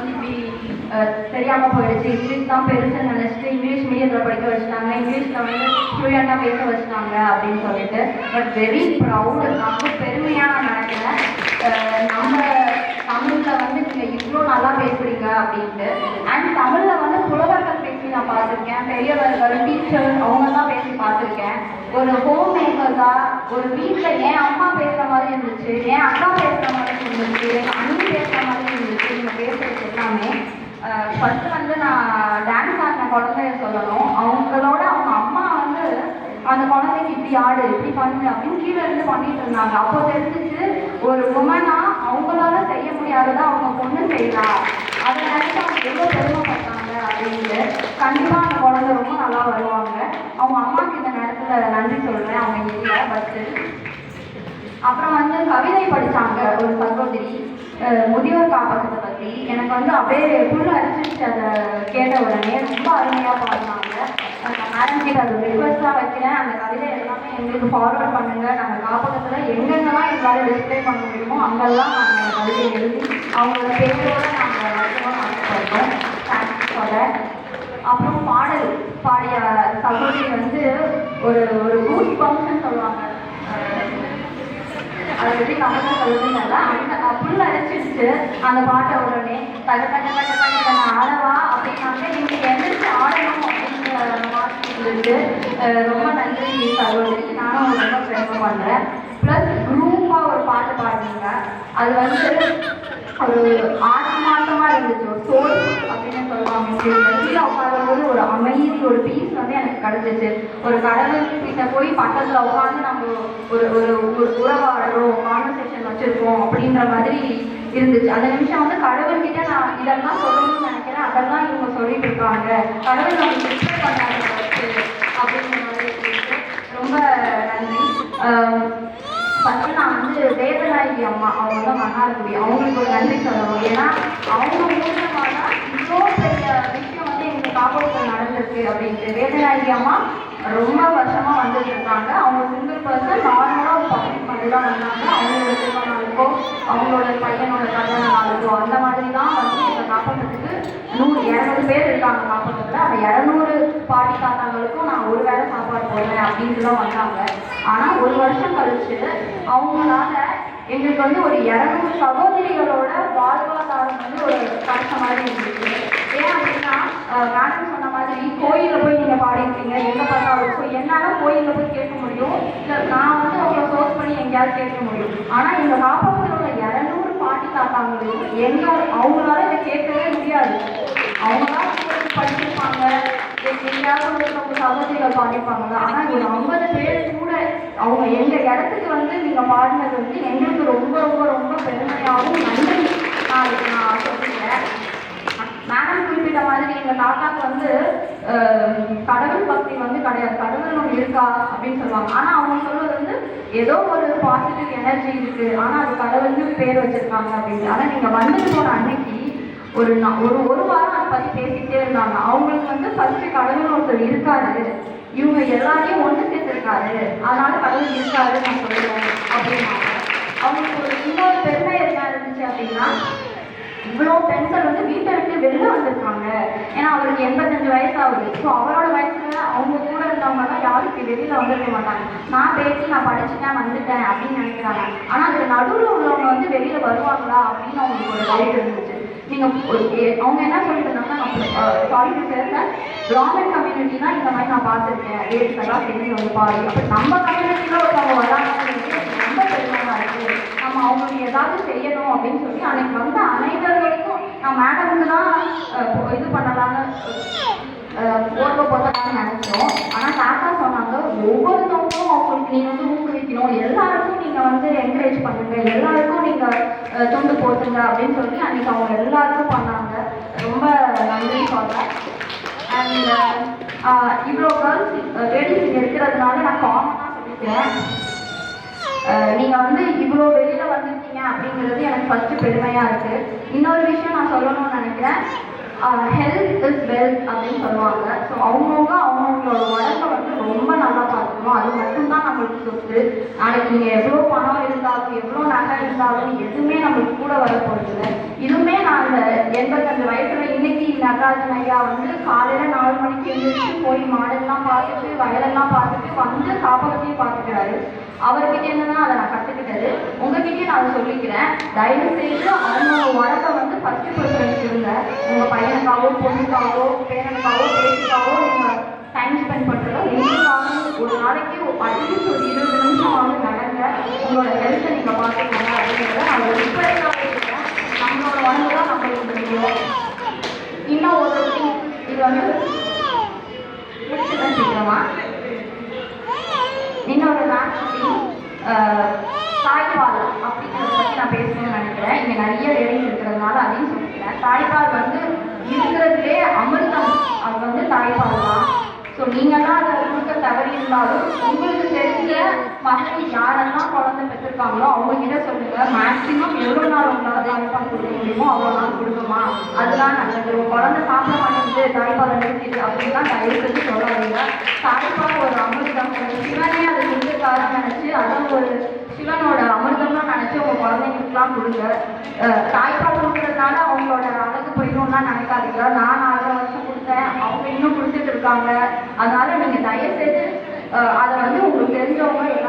இப்படி தெரியாமல் போயிடுச்சு. இங்கிலீஷ் தான் பெருசுன்னு நினைச்சிட்டு இங்கிலீஷ் மீடியத்தில் படிக்க வச்சுட்டாங்க. இங்கிலீஷில் வந்து ஃப்ளூயண்டாக பேச வச்சுட்டாங்க அப்படின்னு சொல்லிட்டு. பட் வெரி ப்ரௌடு ரொம்ப பெருமையாக நான் நினைக்கிறேன். நம்ம தமிழில் வந்து நீங்கள் இவ்வளோ நல்லா பேசுகிறீங்க அப்படின்ட்டு அண்ட் தமிழில் வந்து புலவர்கள் பேசி நான் பார்த்துருக்கேன். பெரியவர்கள் டீச்சர் அவங்க தான் பேசி பார்த்துருக்கேன். ஒரு ஹோம் மேக்கர்ஸா ஒரு வீட்டில் என் அம்மா பேசுகிற மாதிரி இருந்துச்சு என் அக்கா பேசுகிற மாதிரி இருந்துச்சு என் அண்ணி பேசுகிற மாதிரி இருந்துச்சு நீங்கள் பேசுறது எல்லாமே ஃபஸ்ட்டு வந்து நான் டான்ஸ் ஆடின குழந்தைய சொல்லணும். அவங்களோட அவங்க அம்மா வந்து அந்த குழந்தைக்கு இப்படி ஆடு இப்படி பண்ணு அப்படின்னு கீழே இருந்து பண்ணிட்டு இருந்தாங்க. அப்போ தெரிஞ்சிச்சு ஒரு உமனா அவங்களால செய்ய முடியாததை அவங்க பொண்ணு செய்யலாம் அதை நினைச்சு அவங்க எவ்வளோ பெருமைப்பட்டாங்க அப்படின்ட்டு கண்டிப்பாக அந்த குழந்தை ரொம்ப நல்லா வருவாங்க அவங்க அம்மாவுக்கு இந்த நேரத்தில் நன்றி சொல்கிறேன் அவங்க இல்லை பட்டு அப்புறம் வந்து கவிதை படித்தாங்க ஒரு சகோதரி முதியோர் காப்பகத்தை பற்றி எனக்கு வந்து அப்படியே புல் அரிச்சிருச்சு அதை கேட்ட உடனே. ரொம்ப அருமையாக பாடினாங்க. மேடம் கிட்ட அது ரிக்வஸ்ட்டாக வைக்கிறேன். அந்த கவிதை எல்லாமே எங்களுக்கு ஃபார்வர்ட் பண்ணுங்க. நாங்கள் காப்பகத்தில் எங்கெங்கெல்லாம் எங்களால் டிஸ்பிளே பண்ண முடியுமோ அங்கெல்லாம் நாங்கள் கவிதை எழுதி அவங்களோட பேரோட நாங்கள் வைக்கணும்னு ஆசைப்படுறோம் தேங்க்ஸ் ஃபார் தட் அப்புறம் பாடல். பாடிய சகோதரி வந்து ஒரு ஒரு கூஸ் பம்ப்ஸ்ன்னு சொல்லுவாங்க சொல்லி பற்றி கமெண்ட் அந்த புல் அரைச்சிடுச்சு அந்த பாட்டை உடனே தக தக தக தக நான் ஆடவா அப்படின்னாக்க நீங்கள் எந்திரிச்சு ஆடணும் அப்படிங்கிற மாதிரி சொல்லிட்டு ரொம்ப நன்றி சகோதரி. நானும் ரொம்ப பெருமை பண்ணுறேன் ப்ளஸ் குரூப்பாக ஒரு பாட்டு பாடுறீங்க அது வந்து ஒரு ஆத்மார்த்தமாக இருந்துச்சு ஒரு சோல் அப்படின்னு சொல்லுவாங்க கீழே உட்காரும்போது ஒரு அமைதி ஒரு பீஸ் வந்து எனக்கு கிடைச்சிச்சு. ஒரு கடவுள் கிட்ட போய் பக்கத்தில் உட்காந்து நம்ம ஒரு ஒரு ஒரு உறவாடுறோம் கான்வர்சேஷன் வச்சுருக்கோம் அப்படின்ற மாதிரி இருந்துச்சு. அந்த நிமிஷம் வந்து கடவுள்கிட்ட நான் இதெல்லாம் சொல்லணும்னு நினைக்கிறேன். அதெல்லாம் இவங்க சொல்லிட்டு இருக்காங்க. கடவுள் நம்ம ரிஸ்பெக்ட் பண்ணாங்க அப்படின்ற மாதிரி ரொம்ப நன்றி. ஃபஸ்ட்டு நான் வந்து வேதநாயகி அம்மா அவங்க வந்து மன்னார்குடி. அவங்களுக்கு ஒரு நன்றி சொல்லணும். ஏன்னா அவங்க மூலமாக தான் இவ்வளோ பெரிய விஷயம் வந்து எங்கள் காப்பகத்தில் நடந்திருக்கு அப்படின்ட்டு வேதநாயகி அம்மா ரொம்ப வருஷமாக வந்துட்டு இருக்காங்க. அவங்க சிங்கிள் பர்சன் நார்மலாக ஒரு பப்ளிக் மாதிரி தான் வந்தாங்க அவங்களோட திருமண அவங்களோட பையனோட கல்யாண நாளுக்கோ அந்த மாதிரி தான் வந்து எங்கள் காப்பகத்துக்கு நூறு இரநூறு பேர் இருக்காங்க காப்பகத்தில். அந்த இரநூறு பாட்டி தாத்தாங்களுக்கும் நான் ஒரு வேளை சாப்பாடு போடுவேன் அப்படின்ட்டு தான் வந்தாங்க. ஆனால் ஒரு வருஷம் கழிச்சு அவங்களால எங்களுக்கு வந்து ஒரு இரநூறு சகோதரிகளோட வாழ்வாதாரம் வந்து ஒரு கஷ்டம் மாதிரி இருந்துச்சு ஏன் அப்படின்னா மேடம் சொன்ன மாதிரி கோயிலில் போய் நீங்கள் பாடிருக்கீங்க. எங்கே பார்த்தாலும் ஸோ என்னால் கோயிலில் போய் கேட்க முடியும். இல்லை நான் வந்து அவங்கள சோர்ஸ் பண்ணி எங்கேயாவது கேட்க முடியும். ஆனால் இந்த காப்பாற்றில் உள்ள இரநூறு பாட்டி தாத்தாங்களுக்கு எங்க அவங்களால இதை கேட்கவே முடியாது. அவங்களால படிச்சிருப்பாங்க. எங்கேயாவது ஒருத்தவங்க சகோதரிகள் பாடிப்பாங்க ஆனால் ஒரு ஐம்பது பேர் கூட அவங்க எங்கள் இடத்துக்கு வந்து நீங்கள் பாடினது வந்து எங்களுக்கு ரொம்ப ரொம்ப ரொம்ப பெருமையாகவும் நன்றி நான் அதுக்கு நான் சொல்லிக்கிறேன் மேடம் குறிப்பிட்ட மாதிரி எங்கள் தாத்தாக்கு வந்து கடவுள் பக்தி வந்து கிடையாது. கடவுள் ஒன்று இருக்கா அப்படின்னு சொல்லுவாங்க. ஆனால் அவங்க சொல்றது வந்து ஏதோ ஒரு பாசிட்டிவ் எனர்ஜி இருக்கு. ஆனால் அது கடவுள்னு பேர் வச்சிருக்காங்க அப்படின்னு. ஆனால் நீங்கள் வந்துட்டு போன அன்னைக்கு ஒரு நா- ஒரு ஒரு வாரம் அதை பற்றி பேசிக்கிட்டே இருந்தாங்க. அவங்களுக்கு வந்து ஃபஸ்ட்டு கடவுள் ஒருத்தர் இருக்காரு. இவங்க எல்லாரையும் ஒன்று சேர்த்துருக்காரு. அதனால கடவுள் இருக்காரு நான் சொல்லுவேன் அப்படின்னாங்க. அவங்களுக்கு ஒரு இன்னொரு பெருமை என்ன இருந்துச்சு அப்படின்னா இவ்வளோ பெண்கள் வந்து வீட்டை விட்டு வெளில வந்திருக்காங்க. ஏன்னா அவருக்கு எண்பத்தஞ்சு வயசு ஆகுது ஸோ அவரோட வயசுல அவங்க கூட இருந்தவங்கலாம் யாரும் இப்படி வெளியில் வந்திருக்க மாட்டாங்க. நான் பேசி நான் படிச்சுட்டேன் வந்துட்டேன் அப்படின்னு நினைக்கிறாங்க. ஆனால் அதுக்கு நடுவில் உள்ளவங்க வந்து வெளியில் வருவாங்களா அப்படின்னு அவங்களுக்கு ஒரு டவுட் இருந்துச்சு. நீங்கள் அவங்க என்ன சொல்லிட்டு இருந்தாங்கன்னா சாரி சேர்ந்த பிராமின் கம்யூனிட்டி தான் இந்த மாதிரி நான் பார்த்துருக்கேன். ரேட்ஸ் எல்லாம் தெரிஞ்சு வந்து பாரு அப்போ நம்ம கம்யூனிட்டியில் ஒருத்தவங்க வராங்க பெருமையாக நம்ம அவங்களுக்கு ஏதாவது செய்யணும் அப்படின்னு சொல்லி அன்னைக்கு வந்து அனைவர்களுக்கும் நான் மேடம்னு தான் இது பண்ணலாம்னு ஓர்வ போட்டலாம்னு நினைச்சோம். ஆனால் தாத்தா சொன்னாங்க ஒவ்வொருத்தவங்களும் அவங்களுக்கு நீங்கள் வந்து ஊக்குவிக்கணும். எல்லாருக்கும் நீங்கள் வந்து என்கரேஜ் பண்ணுங்க. எல்லாருக்கும் நீங்கள் துண்டு போட்டுங்க அப்படின்னு சொல்லி அன்னைக்கு அவங்க எல்லாருக்கும் பண்ணாங்க. ரொம்ப நன்றி சொல்கிறேன் அண்ட் இவ்வளோ கேர்ள்ஸ் லேடிஸ் இங்கே இருக்கிறதுனால நான் காமனாக சொல்லிக்கிறேன். நீங்கள் வந்து இவ்வளோ வெளியில் வந்திருக்கீங்க அப்படிங்கிறது எனக்கு ஃபஸ்ட்டு பெருமையாக இருக்குது இன்னொரு விஷயம் நான் சொல்லணும்னு நினைக்கிறேன். ஹெல்த் இஸ் வெல்த் அப்படின்னு சொல்லுவாங்க. ஸோ அவங்கவுங்க அவங்கவுங்களோட உடம்பை வந்து ரொம்ப நல்லா பார்த்துக்கணும். அது மட்டும்தான் நம்மளுக்கு சொத்து. நாளைக்கு நீங்கள் எவ்வளோ பணம் இருந்தாலும் எவ்வளோ நகை இருந்தாலும் எதுவுமே நம்மளுக்கு கூட வர போகிறதில்ல இதுவுமே நான் அந்த எண்பத்தஞ்சு வயசில் இன்னைக்கு நடராஜன் ஐயா வந்து காலையில நாலு மணிக்கு எழுந்திரிச்சு போய் மாடெல்லாம் பார்த்துட்டு வயலெல்லாம் பார்த்துட்டு வந்து காப்பகத்தையும் பார்த்துக்கிறாரு. அவர்கிட்ட இருந்து அதை நான் கற்றுக்கிட்டது உங்ககிட்டயே நான் அதை சொல்லிக்கிறேன். தயவு செய்து அவங்களோட உரத்தை வந்து ஃபர்ஸ்ட் ப்ரிஃபரன்ஸ் கொடுங்க உங்கள் பையனுக்காகவோ பொண்ணுக்காகவோ பேரனுக்காகவோ பேச்சுக்காகவோ நீங்கள் டைம் ஸ்பெண்ட் பண்ணுறதோ ஒரு நாளைக்கு அட்லீஸ்ட் ஒரு இருபது நிமிஷம் வந்து நடக்கும் உங்களோட ஹெல்த்தை நீங்கள் பார்த்துக்கோங்க அப்படிங்கிறத நான் ஒரு ரிப்பேருக்காக இருக்கிறேன் நம்மளோட உடம்பு தான் நம்மளுக்கு முக்கியம் இன்னும் ஒரு thing, இது வந்து முடிச்சுதான் சீக்கிரமா இன்னொரு லாஸ்ட் திங் தாய்ப்பால் அப்படிங்கிறத பற்றி நான் பேசணும்னு நினைக்கிறேன். இங்கே நிறைய வேலைகள் இருக்கிறதுனால அதையும் சொல்லிக்கிறேன். தாய்ப்பால் வந்து இருக்கிறதுலே அமிர்தம். அது வந்து தாய்ப்பால் தான். ஸோ நீங்கள்லாம் அதை தவறி இருந்தாலும் உங்களுக்கு தெரிஞ்ச மகளிர் யாரெல்லாம் குழந்தை பெற்றிருக்காங்களோ அவங்க கிட்ட சொல்லுங்க. மேக்ஸிமம் எவ்வளோ நாள் உங்களால் தாய்ப்பால் கொடுக்க முடியுமோ அவ்வளோ நாள் கொடுக்குமா அதுதான் நல்லது. உங்க குழந்தை சாப்பிட மாட்டேங்குது தாய்ப்பாலை நிறுத்திடு அப்படின்னா தயவு செஞ்சு சொல்லாதீங்க. தாய்ப்பால் ஒரு அமிர்தம். சிவனே அதை கொடுத்துருக்காருன்னு நினச்சி அதுவும் ஒரு சிவனோட அமிர்தம்லாம் நினச்சி உங்கள் குழந்தைங்களுக்குலாம் கொடுங்க. தாய்ப்பால் கொடுக்குறதுனால அவங்களோட அழகு போயிடும்லாம் நினைக்காதீங்க. நான் ஆறு வருஷம் கொடுத்தேன். அவங்க இன்னும் கொடுத்துட்டு இருக்காங்க. அதனால நீங்கள் தயவு 呃阿德莱那我们别人就我们